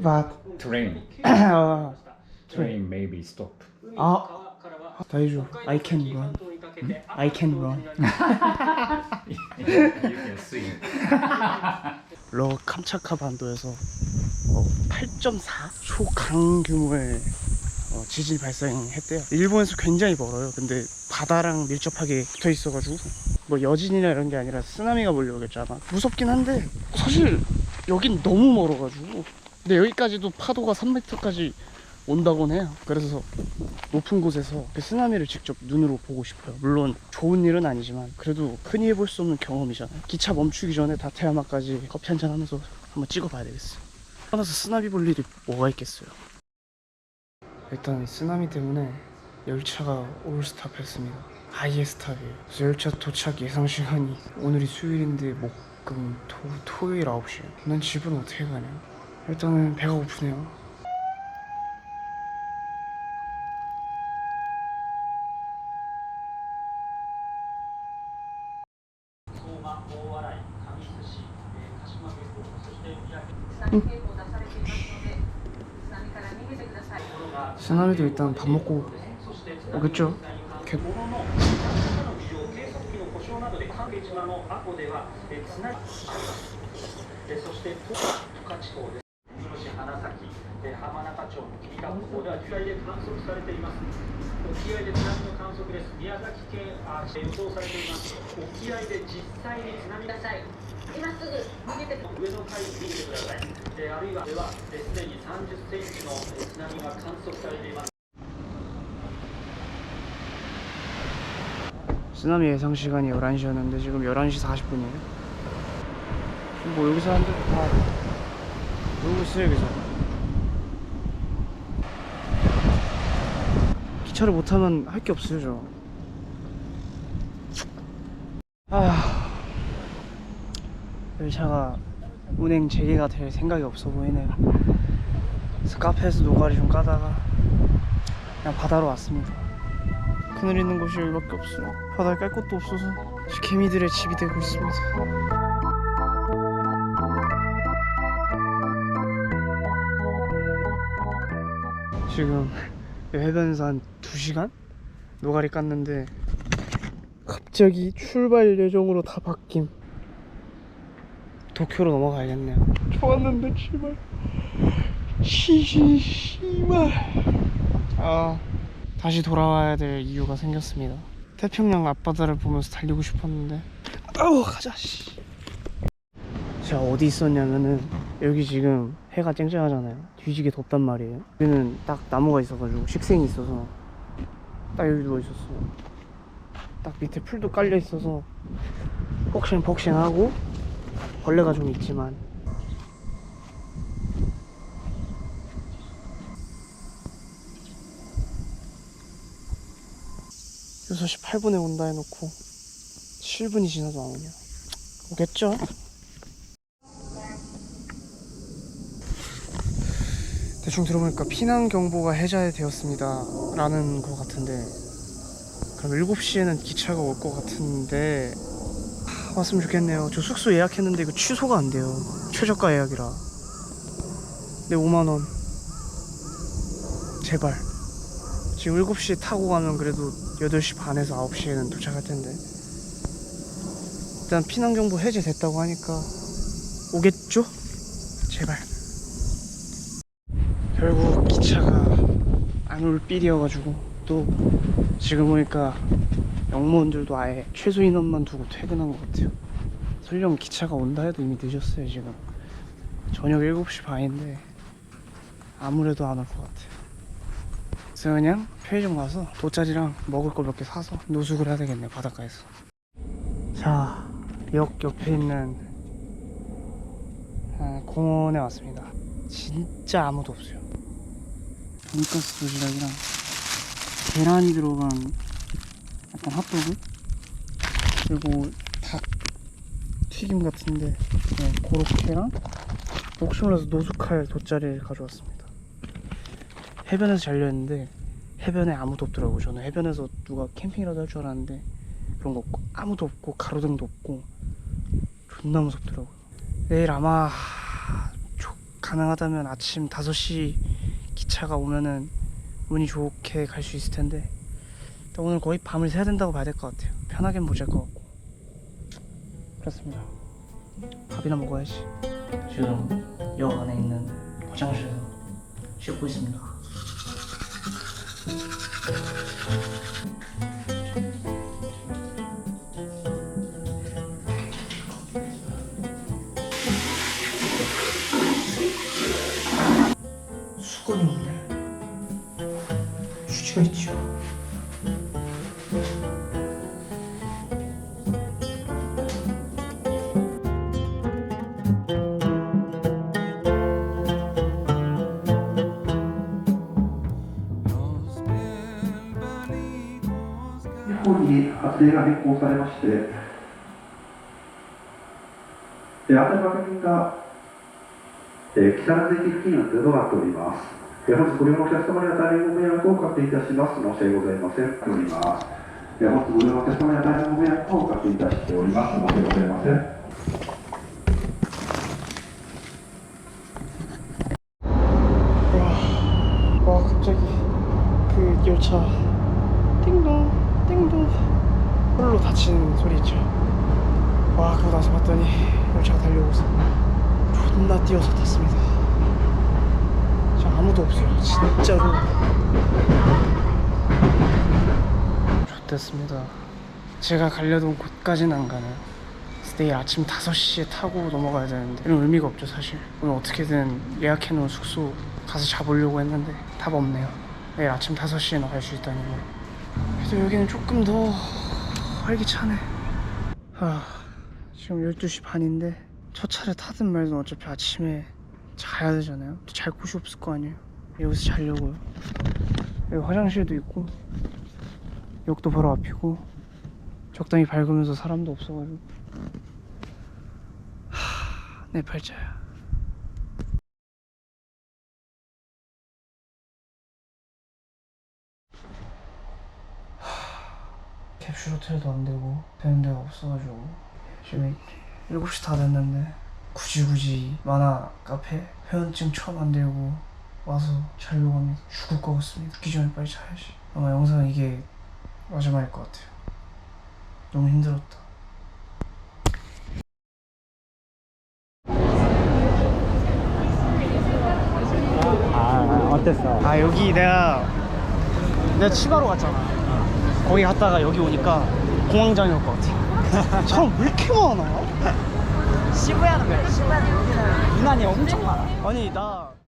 But Train. uh, Train maybe stop. 아,大丈夫 I can run I can run you can swim. 러 캄차카 반도에서 어, 8.4 초강 규모의 어, 지진이 발생했대요. 일본에서 굉장히 멀어요. 근데 바다랑 밀접하게 붙어 있어가지고 뭐 여진이나 이런 게 아니라 쓰나미가 몰려오겠잖아. 무섭긴 한데 사실 여긴 너무 멀어가지고 근데 여기까지도 파도가 3m까지 온다곤 해요. 그래서 높은 곳에서 그 쓰나미를 직접 눈으로 보고 싶어요. 물론 좋은 일은 아니지만 그래도 흔히 해볼 수 없는 경험이잖아요. 기차 멈추기 전에 다테야마까지 커피 한잔 하면서 한번 찍어봐야 되겠어요. 떠나서 쓰나미 볼 일이 뭐가 있겠어요. 일단 쓰나미 때문에 열차가 올스탑했습니다. 아예 스탑이에요. 그래서 열차 도착 예상 시간이 오늘이 수요일인데 목 금 토, 토요일 9시에요. 난 집은 어떻게 가냐? 일단은 배가 고프네요. 쓰나미도 일단 밥 먹고 오겠죠? 개... えそして十勝地方です。花咲、え浜中町、霧ヶここでは沖合で観測されています。沖合で津波の観測です。宮崎県あ予想されています。沖合で実際に津波が今すぐ逃げて上の階見てください。えあるいはではえすでに30センチのえ津波が観測されています。 쓰나미 예상 시간이 11시였는데 지금 11시 40분이에요. 뭐 여기서 한들 다 놀고 있어요 여기서. 기차를 못 타면 할 게 없어요 저. 아 열차가 운행 재개가 될 생각이 없어 보이네요. 그래서 카페에서 노가리 좀 까다가 그냥 바다로 왔습니다. 그늘 있는 곳이 여기밖에 없어요. 바다에 깔 곳도 없어서 개미들의 집이 되고 있습니다. 지금 해변에서 한 2시간? 노가리 깠는데 갑자기 출발 예정으로 다 바뀜 도쿄로 넘어가야겠네요 좋았는데 제발 시시 씨발 아 다시 돌아와야 될 이유가 생겼습니다. 태평양 앞바다를 보면서 달리고 싶었는데 아우 가자 씨. 제가 어디 있었냐면은 여기 지금 해가 쨍쨍하잖아요. 뒤지게 덥단 말이에요. 여기는 딱 나무가 있어가지고 식생이 있어서 딱 여기 누워 있었어요. 딱 밑에 풀도 깔려 있어서 폭신폭신하고 벌레가 좀 있지만 6시 8분에 온다 해놓고 7분이 지나도 안 오냐. 오겠죠? 대충 들어보니까 피난경보가 해제되었습니다. 라는 것 같은데 그럼 7시에는 기차가 올 것 같은데 하, 왔으면 좋겠네요. 저 숙소 예약했는데 이거 취소가 안 돼요. 최저가 예약이라. 네 5만원. 제발. 지금 7시에 타고 가면 그래도 8시 반에서 9시에는 도착할 텐데. 일단 피난경보 해제됐다고 하니까 오겠죠? 제발. 결국 기차가 안 올 삘이어가지고 또 지금 보니까 영무원들도 아예 최소 인원만 두고 퇴근한 것 같아요. 설령 기차가 온다 해도 이미 늦었어요 지금. 저녁 7시 반인데 아무래도 안 올 것 같아요 그래서 그냥 편의점 가서 돗자리랑 먹을 거 몇 개 사서 노숙을 해야 되겠네 바닷가에서. 자 역 옆에 있는 아, 공원에 왔습니다. 진짜 아무도 없어요. 돈가스 도시락이랑 계란이 들어간 약간 핫도그? 그리고 닭 튀김 같은데 네, 그렇게랑 혹시 몰라서 노숙할 돗자리를 가져왔습니다 해변에서 자려 했는데 해변에 아무도 없더라고 저는 해변에서 누가 캠핑이라도 할 줄 알았는데 그런 거 없고 아무도 없고 가로등도 없고 존나 무섭더라고요. 내일 아마 조, 가능하다면 아침 5시 기차가 오면은 운이 좋게 갈 수 있을 텐데 오늘 거의 밤을 새야 된다고 봐야 될 것 같아요. 편하게 못잘 것 같고. 그렇습니다. 밥이나 먹어야지. 지금 역 안에 있는 화장실에서 씻고 있습니다 수건이 없네. 휴지가 있죠本 規定が変更されまして確認が、え木更津駅付近のといなっております。本日ご利用のお客様には大変ご迷惑をおかけいたします。申し訳ございません。おります。本日ご利用のお客様には大変ご迷惑をおかけいたしております。申し訳ございません、 홀로 닫히는 소리 있죠 와 그러고 나서 봤더니 열차가 달려오고 있어 존나 뛰어서 탔습니다. 진짜 아무도 없어요. 진짜로. 좋댔습니다. 제가 가려던 곳까지는 안 가네요. 내일 아침 5시에 타고 넘어가야 되는데 이런 의미가 없죠 사실. 오늘 어떻게든 예약해놓은 숙소 가서 자보려고 했는데 답 없네요. 내일 아침 5시에 나 갈 수 있다니. 뭐 그래도 여기는 조금 더 활기차네. 아 지금 12시 반인데 첫 차를 타든 말든 어차피 아침에 자야 되잖아요. 또잘 곳이 없을 거 아니에요. 여기서 자려고요. 여기 화장실도 있고 역도 바로 앞이고 적당히 밝으면서 사람도 없어가지고. 하, 내 팔자야 캡슐 호텔도 안 되고 되는 데가 없어가지고 지금 7시 다 됐는데 굳이 굳이 만화 카페 회원증 처음 만들고 와서 자려고 합니다 죽을 것 같습니다. 죽기 전에 빨리 자야지. 아마 영상 이게 마지막일 것 같아요. 너무 힘들었다. 아 어땠어? 아 여기 내가 내가 치바로 갔잖아 거기 갔다가 여기 오니까 공황장애 올 것 같아 사람 왜 이렇게 많아? 시부야는 그래. 시부야는 여기는 유난히 엄청 많아. 아니 나